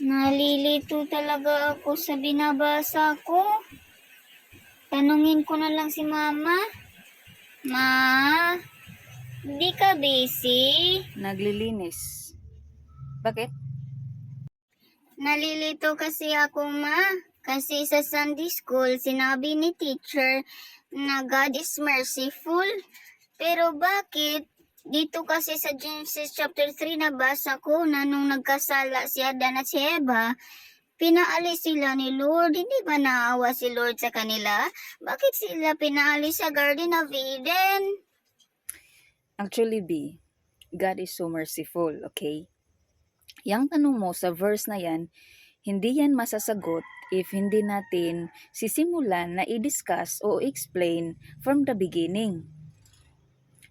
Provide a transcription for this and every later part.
Nalilito talaga ako sa binabasa ko. Tanungin ko na lang si mama. Ma, di ka busy? Naglilinis. Bakit? Nalilito kasi ako ma. Kasi sa Sunday school, sinabi ni teacher na God is merciful. Pero bakit? Dito kasi sa Genesis chapter 3 nabasa ko na nung nagkasala si Adan at si Eva, pinaalis sila ni Lord. Hindi ba naawa si Lord sa kanila? Bakit sila pinaalis sa Garden of Eden? Actually, B, God is so merciful, okay? Yang tanong mo sa verse na yan, hindi yan masasagot if hindi natin sisimulan na i-discuss o explain from the beginning.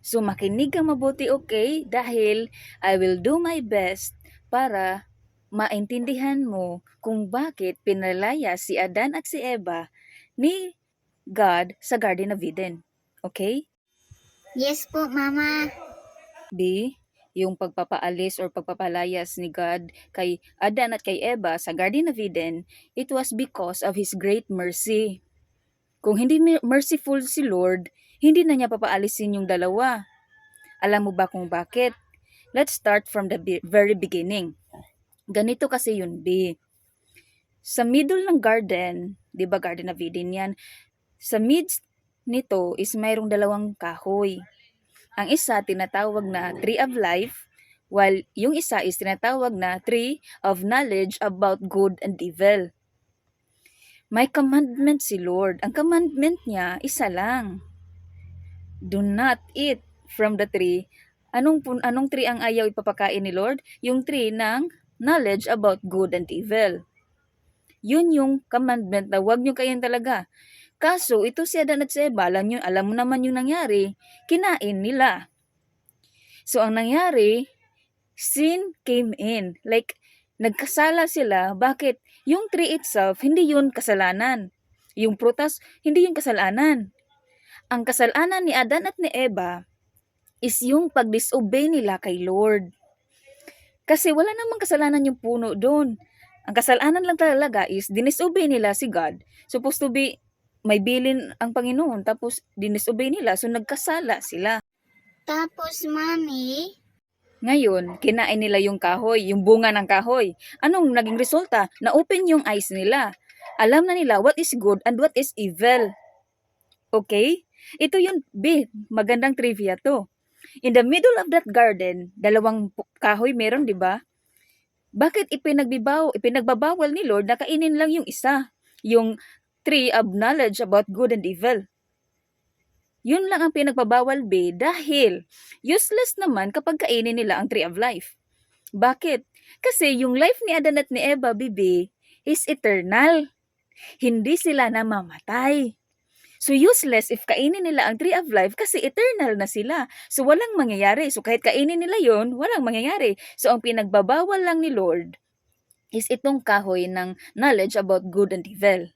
So makinig ka mabuti, okay? Dahil I will do my best para maintindihan mo kung bakit pinalaya si Adan at si Eva ni God sa Garden of Eden. Okay? Yes po, Mama. B, yung pagpapaalis or pagpapalayas ni God kay Adan at kay Eva sa Garden of Eden, it was because of His great mercy. Kung hindi mer- merciful si Lord, hindi na niya papaalisin yung dalawa. Alam mo ba kung bakit? Let's start from the very beginning. Ganito kasi yun, B. Sa middle ng garden, di ba Garden of Eden yan, sa midst nito is mayroong dalawang kahoy. Ang isa tinatawag na tree of life, while yung isa is tinatawag na tree of knowledge about good and evil. May commandment si Lord. Ang commandment niya, isa lang. Do not eat from the tree. Anong, anong tree ang ayaw ipapakain ni Lord? Yung tree ng knowledge about good and evil. Yun yung commandment na huwag nyo kayin talaga. Kaso, ito si Adan at si Eva, alam, nyo, alam mo naman yung nangyari, kinain nila. So, ang nangyari, sin came in. Like, nagkasala sila. Bakit? Yung tree itself, hindi yun kasalanan. Yung prutas, hindi yun kasalanan. Ang kasalanan ni Adan at ni Eva is yung pag-disobey nila kay Lord. Kasi wala namang kasalanan yung puno doon. Ang kasalanan lang talaga is dinisobey nila si God. Supposed to be may bilin ang Panginoon tapos dinisobey nila so nagkasala sila. Tapos, Mami, Ngayon, kinain nila yung kahoy, yung bunga ng kahoy. Anong naging resulta? Na-open yung eyes nila. Alam na nila what is good and what is evil. Okay? Ito yun, B. Magandang trivia to. In the middle of that garden, dalawang kahoy meron, di ba? Bakit ipinagbibaw, ipinagbabawal ni Lord na kainin lang yung isa? Yung tree of knowledge about good and evil. Yun lang ang pinagbabawal, B, dahil useless naman kapag kainin nila ang tree of life. Bakit? Kasi yung life ni Adan at ni Eva, bibi, is eternal. Hindi sila namamatay. So useless if kainin nila ang tree of life kasi eternal na sila. So walang mangyayari. So kahit kainin nila yon, walang mangyayari. So ang pinagbabawal lang ni Lord is itong kahoy ng knowledge about good and evil.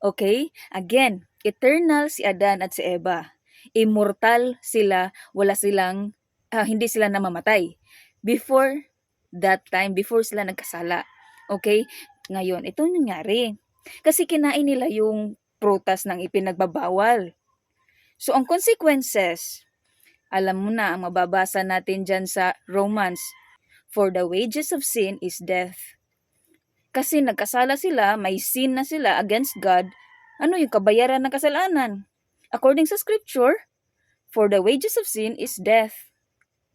Okay? Again, eternal si Adan at si Eva. Immortal sila, wala silang, ah, hindi sila namamatay. Before that time, before sila nagkasala. Okay? Ngayon, ito nangyari. Kasi kinain nila yung prutas ng ipinagbabawal. So, ang consequences, alam mo na, ang mababasa natin dyan sa Romans, For the wages of sin is death. Kasi nagkasala sila, may sin na sila against God, ano yung kabayaran ng kasalanan? According sa scripture, for the wages of sin is death.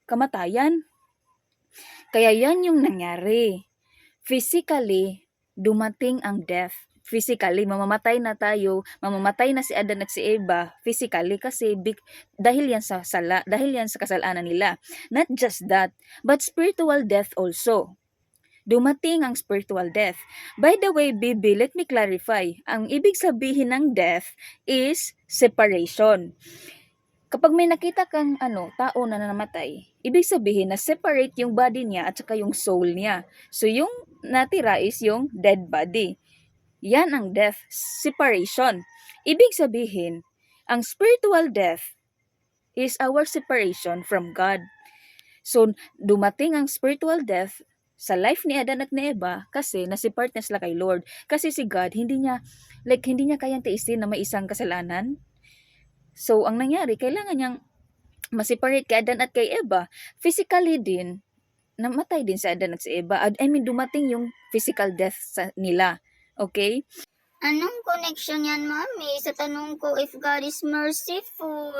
Kamatayan. Kaya yan yung nangyari. Physically, dumating ang death. Physically, mamamatay na tayo, mamamatay na si Adan at si Eva physically kasi big, dahil yan sa sala, dahil yan sa kasalanan nila. Not just that, but spiritual death also. Dumating ang spiritual death. By the way, Bibi, let me clarify. Ang ibig sabihin ng death is separation. Kapag may nakita kang ano, tao na namatay, ibig sabihin na separate yung body niya at saka yung soul niya. So yung natira is yung dead body. Yan ang death, separation. Ibig sabihin, ang spiritual death is our separation from God. So dumating ang spiritual death sa life ni Adan at ni Eva kasi nasipart na sila kay Lord. Kasi si God, hindi niya, like, hindi niya kayang tiisin na may isang kasalanan. So, ang nangyari, kailangan niyang masiparate kay Adan at kay Eva. Physically din, namatay din si Adan at si Eva. I mean, dumating yung physical death sa nila. Okay? Anong connection yan, Mami, sa tanong ko if God is merciful?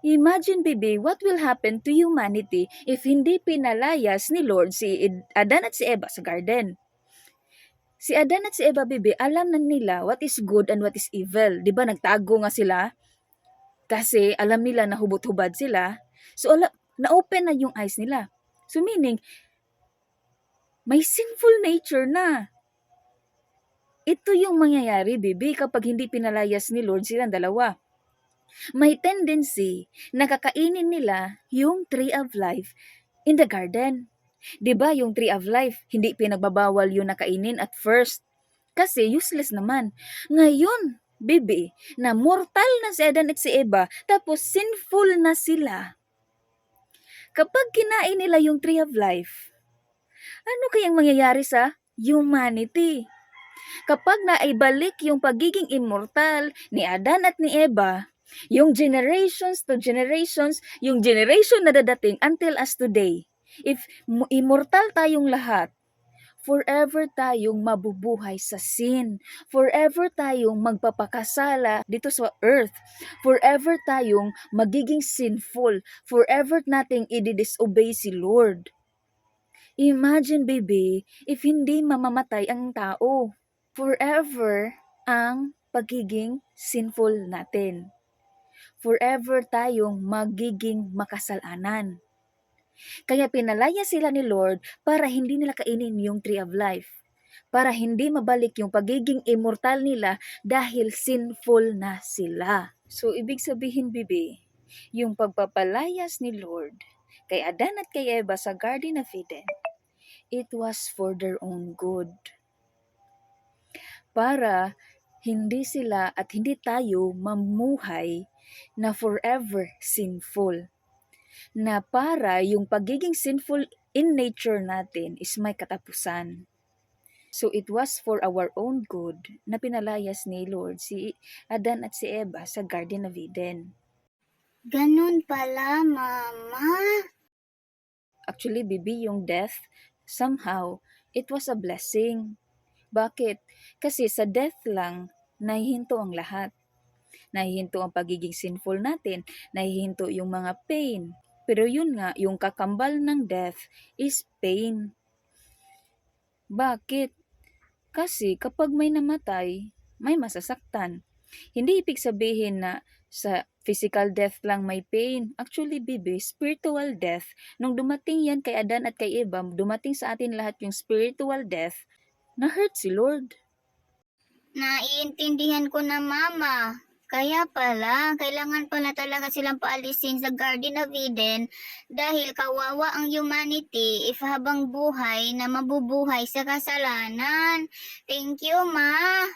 Imagine, baby, what will happen to humanity if hindi pinalayas ni Lord si Adan at si Eva sa garden? Si Adan at si Eva, baby, alam na nila what is good and what is evil. Di ba nagtago nga sila? Kasi alam nila na hubot-hubad sila. So, na-open na yung eyes nila. So, meaning, may sinful nature na. Ito yung mangyayari, baby, kapag hindi pinalayas ni Lord silang dalawa may tendency na kakainin nila yung tree of life in the garden. 'Di ba yung tree of life, hindi pinagbabawal yun na kainin at first. Kasi useless naman. Ngayon, bibi, na mortal na si Adan at si Eva, tapos sinful na sila. Kapag kinain nila yung tree of life, ano kayang mangyayari sa humanity? Kapag naibalik yung pagiging immortal ni Adan at ni Eva, yung generations to generations, yung generation na dadating until us today. If immortal tayong lahat, forever tayong mabubuhay sa sin. Forever tayong magpapakasala dito sa earth. Forever tayong magiging sinful. Forever nating i-disobey si Lord. Imagine, baby, if hindi mamamatay ang tao. Forever ang pagiging sinful natin forever tayong magiging makasalanan. Kaya pinalaya sila ni Lord para hindi nila kainin yung tree of life. Para hindi mabalik yung pagiging immortal nila dahil sinful na sila. So, ibig sabihin, bibi, yung pagpapalayas ni Lord kay Adan at kay Eva sa Garden of Eden, it was for their own good. Para hindi sila at hindi tayo mamuhay na forever sinful. Na para yung pagiging sinful in nature natin is may katapusan. So it was for our own good na pinalayas ni Lord si Adan at si Eva sa Garden of Eden. Ganun pala, Mama. Actually, bibi, yung death, somehow, it was a blessing. Bakit? Kasi sa death lang, nahihinto ang lahat. Nahihinto ang pagiging sinful natin, nahihinto yung mga pain. Pero yun nga, yung kakambal ng death is pain. Bakit? Kasi kapag may namatay, may masasaktan. Hindi ibig sabihin na sa physical death lang may pain. Actually, bibi, spiritual death. Nung dumating yan kay Adan at kay Eva, dumating sa atin lahat yung spiritual death, na-hurt si Lord. Naiintindihan ko na, Mama. Kaya pala, kailangan pala talaga silang paalisin sa Garden of Eden dahil kawawa ang humanity if habang buhay na mabubuhay sa kasalanan. Thank you, Ma.